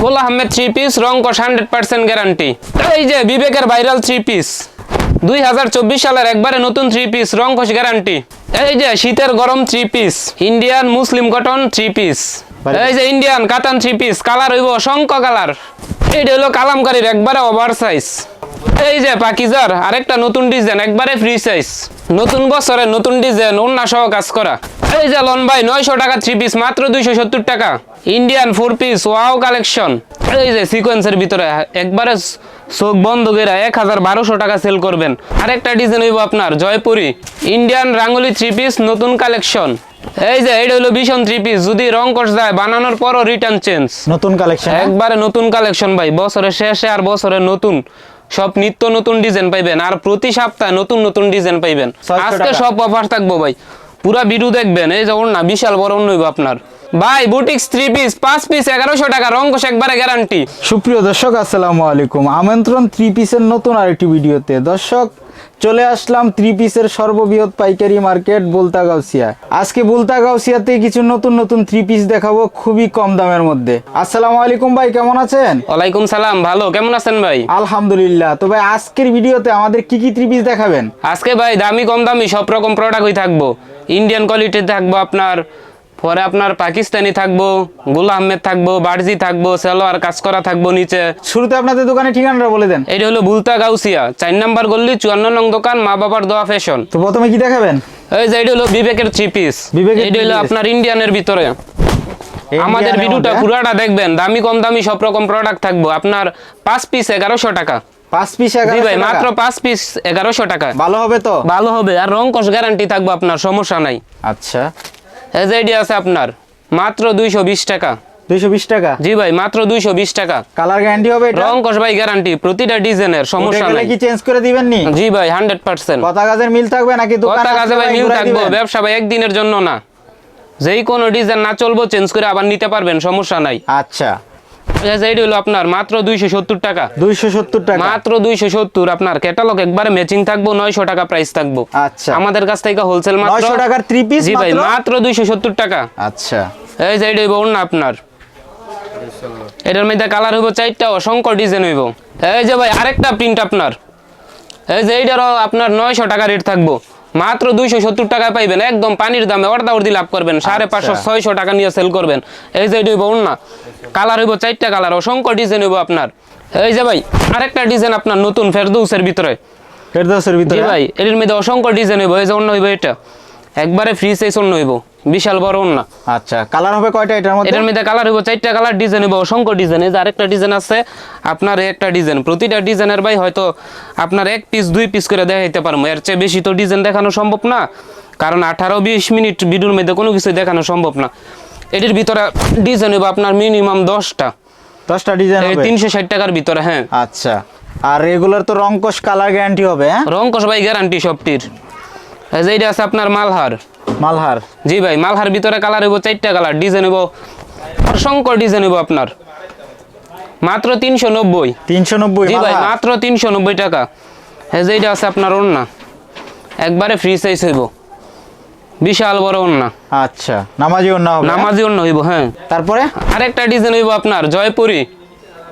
গোলা Ahmed three piece রং কষ hundred percent guarantee এই যে বিবেকের ভাইরাল থ্রি পিস দুই হাজার চব্বিশ সালের একবারে নতুন থ্রি পিস রং কষ গ্যারান্টি এই যে শীতের গরম থ্রি পিস ইন্ডিয়ান মুসলিম কটন থ্রি পিস এই যে ইন্ডিয়ান কাতান থ্রি পিস কালার হইব অসংখ্য কালার এইটা হলো কালামকারীর একবারে ওভার সাইজ এই যে পাকিজার আরেকটা নতুন ডিজাইন একবারে ফ্রি সাইজ নতুন বছরে নতুন ডিজাইন অন্য সহ কাজ করা। এই যে লন ভাই নয়শো টাকা থ্রি পিস মাত্র দুইশো সত্তর টাকা। Indian four piece wow collection এই যে সিকোয়েন্সের ভিতরে একবারে চোখ বন্ধ করে এক হাজার বারোশো টাকা সেল করবেন। আরেকটা ডিজাইন হইব আপনার জয়পুরি। ইন্ডিয়ান রাঙ্গুলি থ্রি পিস নতুন কালেকশন এই যে এটা হলো ভীষণ থ্রি পিস যদি রং কষ যায় বানানোর পরও রিটার্ন চেঞ্জ নতুন কালেকশন একবারে নতুন কালেকশন ভাই বছরের শেষে আর বছরের নতুন। সব নিত্য নতুন ডিজাইন পাইবেন আর প্রতি সপ্তাহে নতুন নতুন ডিজাইন পাইবেন। আজকে সব অফার থাকব ভাই। পুরা ভিডিও দেখবেন এই যেমন না বিশাল বড় অন্য আপনার। ভাই বুটিক্স থ্রি পিস পাঁচ পিস এগারোশো টাকা রং একবারে গ্যারান্টি সুপ্রিয় দর্শক আসসালামু আলাইকুম। আমন্ত্রণ থ্রি পিসের নতুন আরেকটি ভিডিওতে দর্শক চলে আসলাম থ্রি পিসের সর্ববৃহৎ পাইকারি মার্কেট বুলতাগাউসিয়া আজকে বুলতাগাউসিয়াতে কিছু নতুন নতুন থ্রি পিস দেখাবো খুবই কম দামের মধ্যে। আসসালামু আলাইকুম ভাই কেমন আছেন? ওয়ালাইকুম সালাম ভালো কেমন আছেন ভাই? আলহামদুলিল্লাহ। তো ভাই আজকের ভিডিওতে আমাদের কি কি থ্রি পিস দেখাবেন? আজকে ভাই দামি কম দামি সব রকম প্রোডাক্টই থাকব। ইন্ডিয়ান কোয়ালিটি থাকব আপনার পরে আপনার পাকিস্তানি থাকব গুল আহমেদ থাকব বার্জি থাকব সেলোয়ার কাজ করা থাকব নিচে। শুরুতে আপনাদের দোকানে ঠিকানাটা বলে দেন। এটা হলো ভুলতা গাউসিয়া চার নাম্বার গল্লি চুয়ান্ন নং দোকান মা বাবার দোয়া ফ্যাশন। তো প্রথমে কি দেখাবেন? এই যে এটা হলো বিবেকের থ্রি পিস বিবেকের এটা হলো আপনার ইন্ডিয়ানের ভিতরে। আমাদের ভিডিওটা পুরাটা দেখবেন দামি কম দামি সব রকম প্রোডাক্ট থাকব। আপনার পাঁচ পিস এগারোশো টাকা। পাঁচ পিস জি ভাই মাত্র মাত্র পাঁচ পিস এগারোশো টাকা। ভালো হবে তো? ভালো হবে আর রং কষ গ্যারান্টি থাকব আপনার সমস্যা নাই। আচ্ছা। এজআইডি আছে আপনার মাত্র দুইশো বিশ টাকা। দুইশো বিশ টাকা? জি ভাই মাত্র দুইশো বিশ টাকা। কালার গ্যারান্টি হবে এটা? রং কষ ভাই গ্যারান্টি প্রতিটা ডিজাইনের সমস্যা নেই। কি চেঞ্জ করে দিবেন নি? জি ভাই হান্ড্রেড পার্সেন্ট কথা কাজের মিল থাকবে নাকি দোকান কথা ভাই মিল থাকবে ব্যবসা ভাই একদিনের জন্য না। যেই কোনো ডিজাইন না চলবো চেঞ্জ করে আবার নিতে পারবেন সমস্যা নাই। আচ্ছা। এইটা হলো আপনার মাত্র দুইশো সত্তর টাকা। দুইশো সত্তর টাকা। মাত্র দুইশো সত্তর আপনার। ক্যাটালগ একবারে ম্যাচিং থাকব নয়শো টাকা প্রাইস থাকব। আচ্ছা। আমাদের কাছ থেকে হোলসেল মাত্র টাকার থ্রি পিস জি ভাই মাত্র? দুইশো সত্তর টাকা। আচ্ছা। এই যে এটা না আপনার। এটার মধ্যে কালার হইব চারটা অসংখ্য ডিজাইন হইব। এই যে ভাই আরেকটা প্রিন্ট আপনার। এই যে এইটারও আপনার নয়শো টাকা রেট থাকব। মাত্র দুইশো সত্তর টাকা পাইবেন। একদম পানির দামে অর্ধা অর্ধি লাভ করবেন। সাড়ে পাঁচশো আচ্ছা। ছয়শো টাকা নিয়ে সেল করবেন। এই যে এটা হইব না কালার হইব চারটা কালার অসংখ্য ডিজাইন হইব আপনার। এই যে ভাই আরেকটা ডিজাইন আপনার নতুন ফেরদৌসের ভিতরে। ফেরদৌসের ভিতরে? ভাই এটির মধ্যে অসংখ্য ডিজাইন হইব। এই যে অন্য হইব এটা। একবারে ফ্রি সাইজ অন্য হইব। বিশাল বড় অন্য আচ্ছা কালার হবে কয়টা এটার মধ্যে? এটার মধ্যে কালার হইব চারটা কালার ডিজাইন হইব অসংখ্য ডিজাইন। এই যে আরেকটা ডিজাইন আছে আপনার একটা ডিজাইন। প্রতিটা ডিজাইনের ভাই হয়তো আপনার এক পিস দুই পিস করে দেখাইতে পারব। এর চেয়ে বেশি তো ডিজাইন দেখানো সম্ভব না কারণ আঠারো বিশ মিনিট ভিডিওর মধ্যে কোনো কিছু দেখানো সম্ভব না। এটির ভিতরে ডিজাইন হবে আপনার মিনিমাম দশটা। দশটা ডিজাইন হবে? তিনশো ষাট টাকার ভিতরে হ্যাঁ। আচ্ছা আর রেগুলার তো রংকশ কালার গ্যারান্টি হবে হ্যাঁ? রং কষ ভাই গ্যারান্টি সবটির। এই যে এইটা আছে আপনার মালহার। মালহার? জি ভাই মালহার ভিতরে কালার হইব চারটা কালার ডিজাইন হইব অসংখ্য ডিজাইন হইব আপনার। মাত্র তিনশো নব্বই। তিনশো নব্বই জি ভাই মাত্র তিনশো নব্বই টাকা। হ্যাঁ যে এইটা আছে আপনার ওন্না একবারে ফ্রি সাইজ হইব। বিশাল বড় ওন্না আচ্ছা নামাজি না হবে হ্যাঁ? নামাজি অন্য হইব হ্যাঁ। তারপরে? আরেকটা ডিজাইন হইব আপনার জয়পুরি।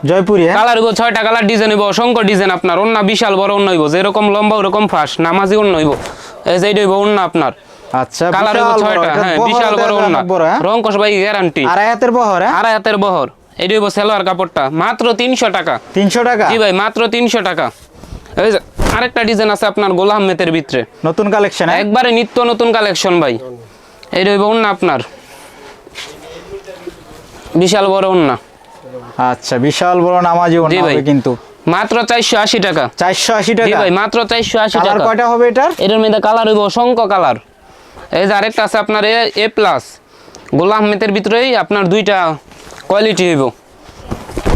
জয়পুরি হ্যাঁ? কালার হইব ছয়টা কালার ডিজাইন হইব অসংখ্য ডিজাইন আপনার। অন্য বিশাল বড় অন্য হইব যেরকম লম্বা ওরকম ফাঁস নামাজি অন্য হইব। এই যে এইটা হইব অন্য আপনার। আচ্ছা কালার হইব বিশাল হ্যাঁ বিশাল বড় হ্যাঁ? রং কষ ভাই গ্যারান্টি আড়াই হাতের বহর হ্যাঁ? আড়াই হাতের বহর। এটি হইব সেলোয়ার কাপড়টা মাত্র তিনশো টাকা। তিনশো টাকা? জি ভাই মাত্র তিনশো টাকা। এই যে আরেকটা ডিজাইন আছে আপনার গোলাম মেতের ভিতরে। নতুন কালেকশন একবারে নিত্য নতুন কালেকশন ভাই। এই রইব আপনার। বিশাল বড় ওন্না আচ্ছা বিশাল বড় নামাজি হবে কিন্তু। মাত্র চারশো আশি টাকা। চারশো আশি জি টাকা? ভাই মাত্র চারশো আশি কালার টাকা। কয়টা হবে এটার? এটার মধ্যে কালার হইব অসংখ্য কালার এই যে আরেকটা আছে আপনার এ প্লাস গোলাম আহমেদের ভিতরেই আপনার দুইটা কোয়ালিটি হইব।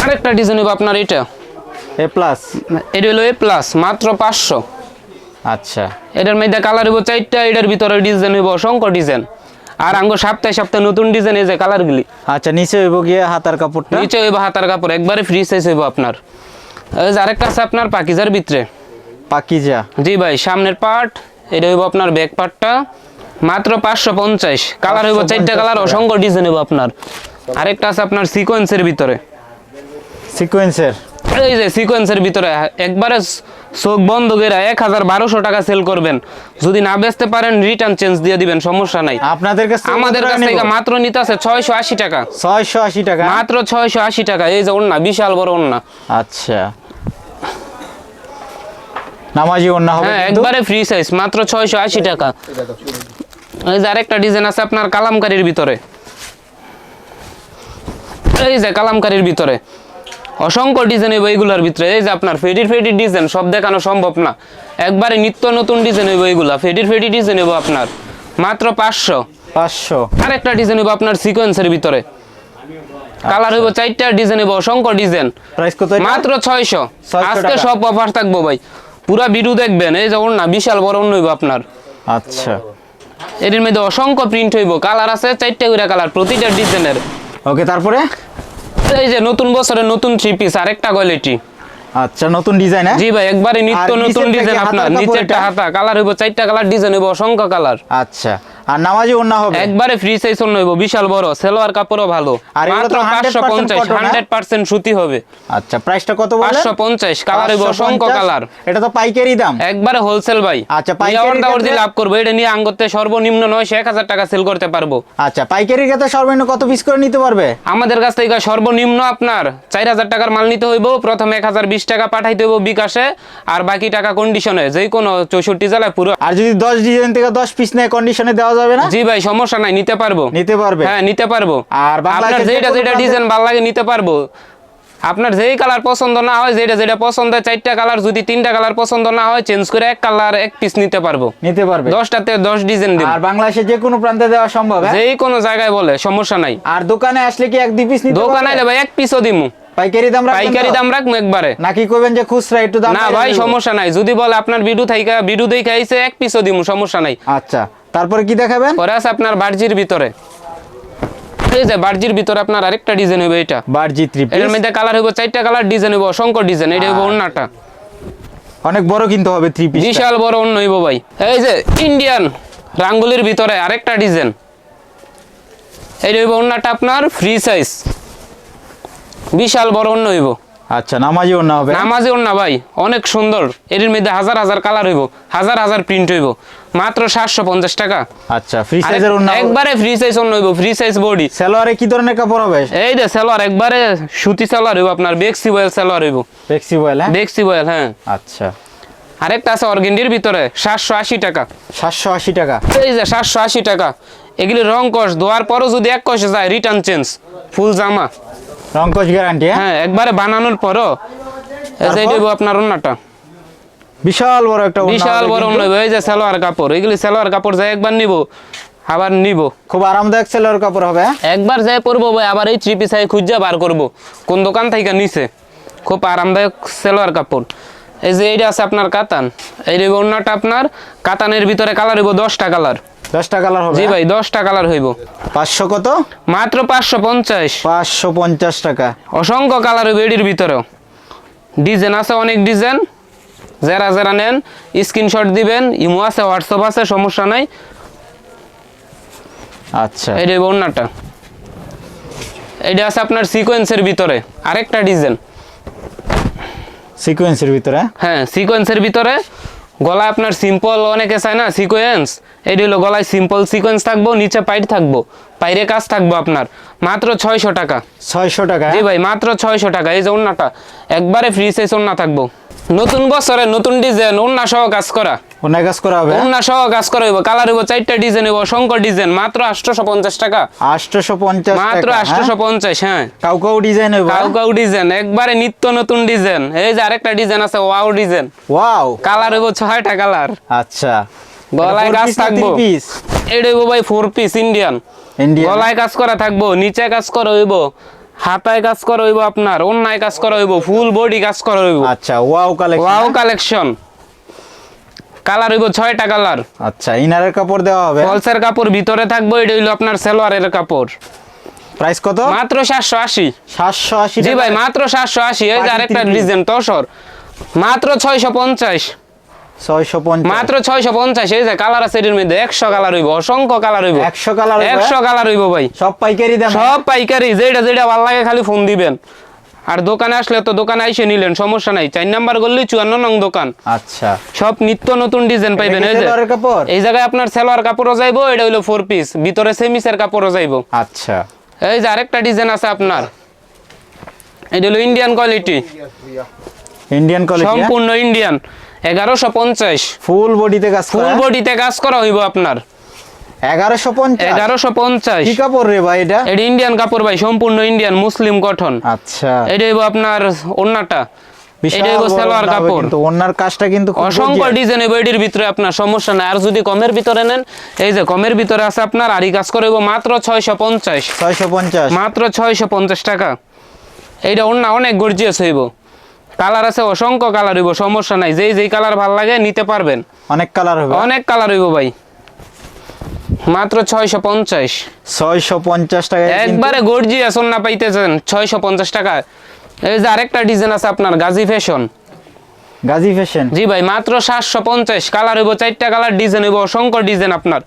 আরেকটা ডিজাইন হইব আপনার এটা। এ প্লাস এটা হলো এ প্লাস মাত্র পাঁচশো। আচ্ছা। এটার মধ্যে কালার হইব চারটা এটার ভিতরে ডিজাইন হইব অসংখ্য ডিজাইন আর আঙ্গ সপ্তাহে সপ্তাহে নতুন ডিজাইন এই যে কালারগুলি আচ্ছা নিচে হইব গিয়ে হাতার কাপড়টা? নিচে হইব হাতার কাপড় একবারে ফ্রি সাইজ হইব আপনার। এই যে আরেকটা আছে আপনার পাকিজার ভিতরে। পাকিজা। জি ভাই সামনের পার্ট এটা হইব আপনার ব্যাক পার্টটা মাত্র পাঁচশো পঞ্চাশ। কালার হইব চারটা কালার অসংখ্য ডিজাইন হইব আপনার। আরেকটা আছে আপনার সিকোয়েন্সের ভিতরে। সিকোয়েন্সের এই যে সিকোয়েন্সের ভিতরে একবারে চোখ বন্ধ করে এক হাজার বারোশো টাকা সেল করবেন। যদি না বেচতে পারেন রিটার্ন চেঞ্জ দিয়ে দিবেন সমস্যা নাই। আপনাদের কাছে আমাদের কাছ থেকে মাত্র নিতে আছে ছয়শো আশি টাকা। ছয়শো আশি টাকা? মাত্র ছয়শো আশি টাকা। এই যে ওন্না বিশাল বড় ওন্না আচ্ছা। নামাজি অন্য হবে হ্যাঁ একবারে ফ্রি সাইজ মাত্র ছয়শো আশি টাকা। এই যে আরেকটা ডিজাইন আছে আপনার কালামকারির ভিতরে। এই যে কালামকারির ভিতরে। অসংখ্য ডিজাইন হইব এইগুলোর ভিতরে। এই যে আপনার ফেডির ফেডির ডিজাইন সব দেখানো সম্ভব না। একবারে নিত্য নতুন ডিজাইন হইব এইগুলা। ফেডির ফেডির ডিজাইন হইব আপনার। মাত্র পাঁচশো। পাঁচশো। আরেকটা ডিজাইন হইব আপনার সিকোয়েন্সের ভিতরে। কালার হইব চারটা ডিজাইন হইব অসংখ্য ডিজাইন প্রাইস কত মাত্র ছয়শো। 600 আজকে সব অফার থাকব ভাই। পুরা ভিডিও দেখবেন। এই যে ওর না বিশাল বড় অন্য হইব আপনার। আচ্ছা। এর মধ্যে অসংখ্য প্রিন্ট হইব। কালার আছে চারটে করে কালার প্রতিটা ডিজাইনের ওকে তারপরে? এই যে নতুন বছরের নতুন থ্রি পিস আরেকটা কোয়ালিটি আচ্ছা নতুন ডিজাইন হ্যাঁ? জি ভাই একবারে নিত্য নতুন ডিজাইন আপনার? নিচেরটা হাতা কালার হইব চারটা কালার ডিজাইন হইব অসংখ্য কালার আচ্ছা। আর নামাজি অন্য হবে। একবারে ফ্রি সাইজ অন্য হইব বিশাল বড় সেলোয়ার কাপড়ও ভালো। আর এগুলো মাত্র তো 100% পাঁচশো পঞ্চাশ cotton, হ্যাঁ? হান্ড্রেড পার্সেন্ট সুতি হবে। আচ্ছা প্রাইসটা কত বলে পাঁচশো পঞ্চাশ কালার হইব অসংখ্য কালার। এটা তো পাইকারি দাম। একবারে হোলসেল ভাই। আচ্ছা, পাইকারি ক্ষেত্রে- দিয়ে লাভ করব। এটা নিয়ে আঙ্গতে সর্বনিম্ন নয়শো এক হাজার টাকা সেল করতে পারব। আচ্ছা পাইকারি ক্ষেত্রে সর্বনিম্ন কত পিস করে নিতে পারবে? আমাদের কাছ থেকে সর্বনিম্ন আপনার চার হাজার টাকার মাল নিতে হইব। প্রথমে এক হাজার বিশ টাকা পাঠাইতে হইব বিকাশে। আর বাকি টাকা কন্ডিশনে যে কোনো চৌষট্টি জেলায় পুরো আর যদি দশ ডিজাইন থেকে দশ পিস নেয় কন্ডিশনে দেওয়া যাবে না? জি ভাই সমস্যা নাই নিতে পারব। নিতে পারবে? হ্যাঁ নিতে পারব। আর আপনার যেটা যেটা ডিজাইন ভালো লাগে নিতে পারব। আপনার যেই কালার পছন্দ না হয় যেটা যেটা পছন্দ হয় চারটা কালার যদি তিনটা কালার পছন্দ না হয় চেঞ্জ করে এক কালার এক পিস নিতে পারব। নিতে পারবে। দশটাতে দশ ডিজাইন দিব আর বাংলাদেশের যে কোনো প্রান্তে দেওয়া সম্ভব হ্যাঁ? যেই কোনো জায়গায় বলে সমস্যা নাই। আর দোকানে আসলে কি এক দুই পিস নিতে দোকানে? আইলে ভাই এক পিসও দিমু। পাইকারি দাম পাইকারি দাম রাখব একবারে। নাকি কইবেন যে খুচরা একটু দাম না ভাই সমস্যা নাই। যদি বলে আপনার বিডু থাইকা বিডু দেখে আইছে এক পিসও দিমু সমস্যা নাই। আচ্ছা। তারপরে কি দেখাবেন? পরে আছে আপনার বার্জির ভিতরে। এই যে বার্জির ভিতরে আপনার আরেকটা ডিজাইন হবে এটা বারজি থ্রি এটার মধ্যে কালার চারটা কালার ডিজাইন অসংখ্য ডিজাইন এটা অনেক বড় কিন্তু হবে থ্রি পিস বিশাল বড় অন্য হইব ভাই। এই যে ইন্ডিয়ান রাঙ্গুলির ভিতরে আরেকটা ডিজাইন হইব আপনার ফ্রি সাইজ বিশাল বড় অন্য হইব। আচ্ছা নামাজি অন্য হবে। নামাজে না ভাই অনেক সুন্দর। এর মধ্যে হাজার হাজার কালার হইব হাজার হাজার প্রিন্ট হইব। মাত্র সাতশো পঞ্চাশ টাকা। আচ্ছা ফ্রি সাইজের হবে। একবারে ফ্রি সাইজ অন্য হইব ফ্রি সাইজ বডি সালোয়ারে কি ধরনের কাপড় হবে? এই যে সালোয়ার একবারে সুতি সালোয়ার হইব আপনার বেক্সি বয়েল সালোয়ার হইব। ফ্লেক্সিবল হ্যাঁ? বেক্সি বয়েল হ্যাঁ। আচ্ছা। আরেকটা আছে অর্গেন্ডির ভিতরে সাতশো আশি টাকা। সাতশো আশি টাকা। এই যে সাতশো আশি টাকা। এগুলি রং কষ ধোয়ার পরও যদি এক কষে যায় রিটার্ন চেঞ্জ ফুল জামা। রঙ্কশ গ্যারান্টি হ্যাঁ? একবারে বানানোর পরও এই যে? আপনার অন্যটা বিশাল বড় একটা বিশাল বড়। অন্য এই যে সালোয়ার কাপড় এগুলি সালোয়ার কাপড় যায় একবার নিব আবার নিব। খুব আরামদায়ক সেলোয়ার কাপড় হবে হ্যাঁ? একবার যাই পরবো ভাই আবার এই থ্রি পিস খুঁজা বার করব। কোন দোকান থেকে নিছে? খুব আরামদায়ক সালোয়ার কাপড়। এই যে এইটা আছে আপনার কাতান। এই অন্যটা আপনার কাতানের ভিতরে কালার হইব দশটা কালার দশটা কালার হবে জি হ্যাঁ? ভাই দশটা কালার হইব। পাঁচশো কত? মাত্র পাঁচশো পঞ্চাশ। পাঁচশো পঞ্চাশ টাকা। অসংখ্য কালার হইব এটির ভিতরেও। ডিজাইন আছে অনেক ডিজাইন। যারা যারা নেন স্ক্রিনশট দিবেন ইমো আছে হোয়াটসঅ্যাপ আছে সমস্যা নাই। আচ্ছা। এই যে বন্যাটা এটা আছে আপনার সিকোয়েন্সের ভিতরে আরেকটা ডিজাইন। সিকোয়েন্সের ভিতরে? হ্যাঁ সিকোয়েন্সের ভিতরে। গলায় আপনার সিম্পল অনেকে চায় না সিকোয়েন্স এটি হলো গলায় সিম্পল সিকোয়েন্স থাকব নিচে পাইট থাকব পাইরে কাজ থাকব আপনার। মাত্র ছয়শো টাকা। ছয়শো টাকা? জি? ভাই মাত্র ছয়শো টাকা। এই যে অন্যটা একবারে ফ্রি সাইজ অন্য থাকব। নতুন বছরে নতুন ডিজাইন ওড়না সহ কাজ করা। অনেক কাজ করা হবে হ্যাঁ? ওন্না সহ কাজ করা হইব। কালার হইব চারটা ডিজাইন হইব শঙ্কর ডিজাইন মাত্র আটশোশো পঞ্চাশ টাকা। আটশোশো পঞ্চাশ মাত্র টাকা আটশোশো পঞ্চাশ হ্যাঁ। কাউ কাউ ডিজাইন হবে কাউ কাউ ডিজাইন একবারে নিত্য নতুন ডিজাইন এই যে আরেকটা ডিজাইন আছে ওয়াও ডিজাইন ওয়াও কালার ছয়টা কালার আচ্ছা। গলায় কাজ থাকব? এটা হইব ভাই ফোর পিস ইন্ডিয়ান ইন্ডিয়ান গলায় কাজ করা থাকব নিচে কাজ করা হইব হাতায় কাজ করা হইব আপনার অন্যায় কাজ করা হইব ফুল বডি কাজ করা হইব। আচ্ছা wow collection wow collection colour হইব ছয়টা কালার। আচ্ছা ইনারের কাপড় দেওয়া হবে। ফলসের কাপড় ভিতরে থাকব এটা হইল আপনার সেলোয়ারের কাপড়। প্রাইস কত? মাত্র সাতশো আশি। সাতশো আশি জি ভাই মাত্র সাতশো আশি। এই যে আরেকটা ডিজাইন তসর। মাত্র ছয়শো পঞ্চাশ। ছয়শো পঞ্চাশ। মাত্র ছয়শো পঞ্চাশ। এই যে কালার আছে এটির মধ্যে একশো কালার হইব অসংখ্য কালার হইব। একশো কালার একশো কালার হইব ভাই। সব পাইকারি দাম? সব পাইকারি যেটা যেটা ভালো লাগে খালি ফোন দিবেন। আর দোকানে আসলে তো দোকানে এসে নিলেন সমস্যা নাই। চার নাম্বার করলেই চুয়ান্ন নং দোকান। আচ্ছা। সব নিত্য নতুন ডিজাইন পাইবেন এই যে এই জায়গায় আপনার সেলোয়ার কাপড়ও যাইবো এটা হইল ফোর পিস ভিতরে সেমিসের কাপড়ও যাইবো। আচ্ছা। এই যে আরেকটা ডিজাইন আছে আপনার। এটা হলো ইন্ডিয়ান কোয়ালিটি ইন্ডিয়ান কোয়ালিটি সম্পূর্ণ ইন্ডিয়ান এগারোশো পঞ্চাশ। ফুল বডিতে কাজ ফুল বডিতে কাজ করা হইব আপনার। এগারোশো পঞ্চাশ? এগারোশো পঞ্চাশ। কি কাপড় রে ভাই এটা? এটা ইন্ডিয়ান কাপড় ভাই সম্পূর্ণ ইন্ডিয়ান মুসলিম গঠন আচ্ছা। এটা আপনার ওন্নাটা কমের ভিতরে নেন এই যে কমের ভিতরে আছে আপনার আরি কাজ করে মাত্র ছয়শো পঞ্চাশ। ছয়শো পঞ্চাশ। মাত্র ছয়শো পঞ্চাশ টাকা। এইটা অন্য অনেক গর্জিয়াস হইব। কালার আছে অসংখ্য কালার হইব সমস্যা নাই। যেই যেই কালার ভালো লাগে নিতে পারবেন। অনেক কালার অনেক কালার হইব ভাই। মাত্র ছয়শো পঞ্চাশ। ছয়শো পঞ্চাশ টাকা একবারে গর্জিয়াস না পাইতেছেন ছয়শো পঞ্চাশ টাকা। এই যে আরেকটা ডিজাইন আছে আপনার গাজী ফ্যাশন। গাজী ফ্যাশন? জি ভাই মাত্র সাতশো পঞ্চাশ। কালার হইব চারটা কালার ডিজাইন হইব অসংখ্য ডিজাইন আপনার।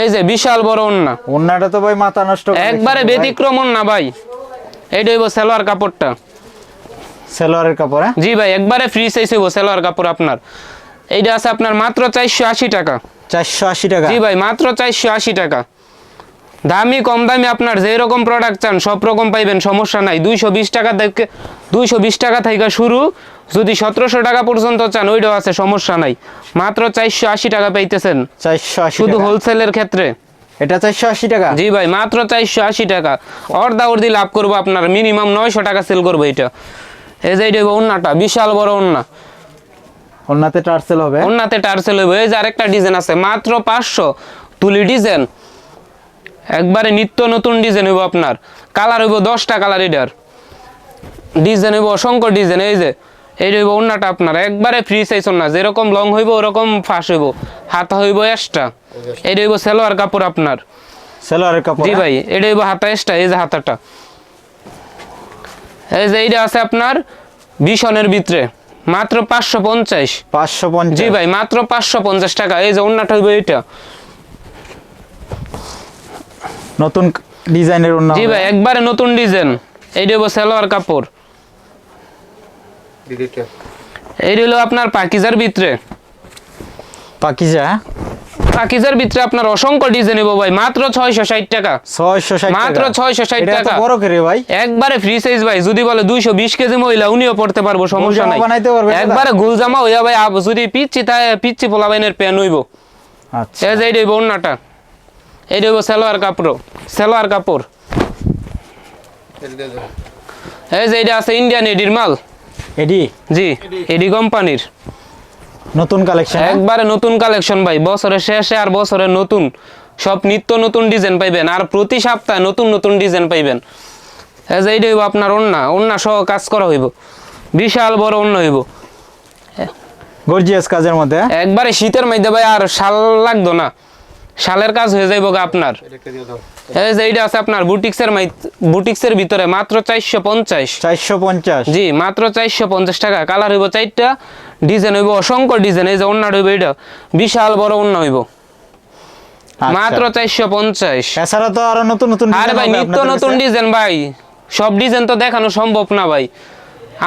এই যে বিশাল বড় ওন্না ওনাটা তো ভাই মাথা নষ্ট একবারে। ব্যতিক্রম না ভাই। এইটা হইব সালোয়ার কাপড়টা। সালোয়ারের কাপড় হ্যাঁ? জি ভাই একবারে ফ্রি সাইজ হইব সালোয়ার কাপড় আপনার। এইটা আছে আপনার মাত্র চারশো আশি টাকা। চারশো আশি টাকা। জি ভাই মাত্র চারশো আশি টাকা। দামি কম দামি আপনার যে রকম প্রোডাক্ট চান সব রকম পাইবেন সমস্যা নাই। দুইশো বিশ টাকা থেকে দুইশো বিশ টাকা থেকে শুরু। যদি সতেরোশো টাকা পর্যন্ত চান ওইটাও আছে সমস্যা নাই। মাত্র চারশো আশি টাকা পাইতেছেন। চারশো আশি শুধু হোলসেলের ক্ষেত্রে। এটা চারশো আশি টাকা? জি ভাই মাত্র চারশো আশি টাকা। অর্ধা অর্ধি লাভ করব আপনার মিনিমাম নয়শো টাকা সেল করব এটা। এই যে এইটা হইবো ওন্নাটা বিশাল বড় ওন্না। ওনাতে টার্সেল হবে। ওন্নাতে টার্সেল হবে এই যে আরেকটা ডিজাইন আছে মাত্র পাঁচশো তুলি ডিজাইন। একবারে নিত্য নতুন ডিজাইন হইব আপনার। কালার হইব দশটা কালার এটার। ডিজাইন হইব অসংখ্য ডিজাইন। এই যে এই হইব ওন্নাটা আপনার। একবারে ফ্রি সাইজ ওন্না যেরকম লং হইব ওরকম ফাঁস হইব। হাতা হইব এক্সট্রা এই হইব সালোয়ার কাপড় আপনার। সালোয়ারের কাপড় জি হ্যাঁ? ভাই এটা হইব হাতা এক্সট্রা এই যে হাতাটা। এই যে এইটা আছে আপনার বিশনের ভিতরে। মাত্র পাঁচশো পঞ্চাশ। পাঁচশো পঞ্চাশ। জি ভাই মাত্র পাঁচশো পঞ্চাশ টাকা। এই যে অন্যটা হইব এটা নতুন ডিজাইনের অন্য জি ভাই একবারে নতুন ডিজাইন। এইটা হইব সালোয়ার কাপড়। এই হলো আপনার পাকিজার ভিতরে। পাকিজা হ্যাঁ? পাকিজার ভিতরে আপনার অসংখ্য ডিজাইন হইব ভাই। মাত্র ছয়শো ষাট টাকা। ছয়শো ষাট মাত্র। 660 এটা টাকা। বড় করে ভাই? একবারে ফ্রি সাইজ ভাই। যদি বলে দুইশো বিশ কেজি মহিলা উনিও পড়তে পারব সমস্যা নাই। বানাইতে পারবে একবারে গুল জামা হইয়া ভাই যদি পিচ্ছি তাই পিচ্ছি পোলাবাইনের প্যান হইব। আচ্ছা। এই যে এইটা হইব অন্যটা এইটা হইব সালোয়ার কাপড়। সালোয়ার কাপড়। এই যে এটা আছে ইন্ডিয়ান এডির মাল। এডি জি এডি কোম্পানির নতুন কালেকশন একবারে নতুন কালেকশন ভাই বছরের শেষে আর বছরের নতুন। সব নিত্য নতুন ডিজাইন পাইবেন আর প্রতি সপ্তাহে নতুন নতুন ডিজাইন পাইবেন। এই যে এইটা হইব আপনার অন্যা অন্যা সহ কাজ করা হইব। বিশাল বড় অন্য হইব। গর্জিয়াস কাজের মধ্যে হ্যাঁ? একবারে শীতের মধ্যে ভাই আর শাল লাগতো না। শালের কাজ হয়ে যাইব গা আপনার। এইটা আছে আপনার বুটিক্সের বুটিক্সের ভিতরে মাত্র চারশো পঞ্চাশ। চারশো পঞ্চাশ। জি মাত্র চারশো পঞ্চাশ টাকা। কালার হইব চারটা ডিজাইন হইব অসংখ্য ডিজাইন। এই যে অন্যাটা হইব এটা বিশাল বড় হইব। আচ্ছা। মাত্র চারশো পঞ্চাশ। এছাড়া তো আরও নতুন নতুন আরে ভাই নিত্য নতুন ডিজাইন ভাই। সব ডিজাইন তো দেখানো সম্ভব না ভাই।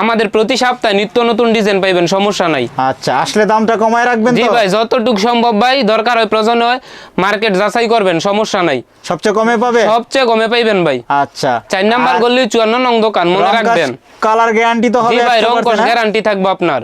আমাদের প্রতি সপ্তাহে নিত্য নতুন ডিজাইন পাইবেন সমস্যা নাই। আচ্ছা আসলে দামটা কমায় রাখবেন জি ভাই যতটুকু সম্ভব ভাই দরকার হয় প্রয়োজন হয় মার্কেট যাচাই করবেন সমস্যা নাই। সবচেয়ে কমে পাবে? সবচেয়ে কমে পাইবেন ভাই। আচ্ছা। চার নাম্বার গলি চুয়ান্ন নং দোকান মনে রাখবেন। কালার গ্যারান্টি তো হবে ভাই 100% রং? গ্যারান্টি থাকবে আপনার।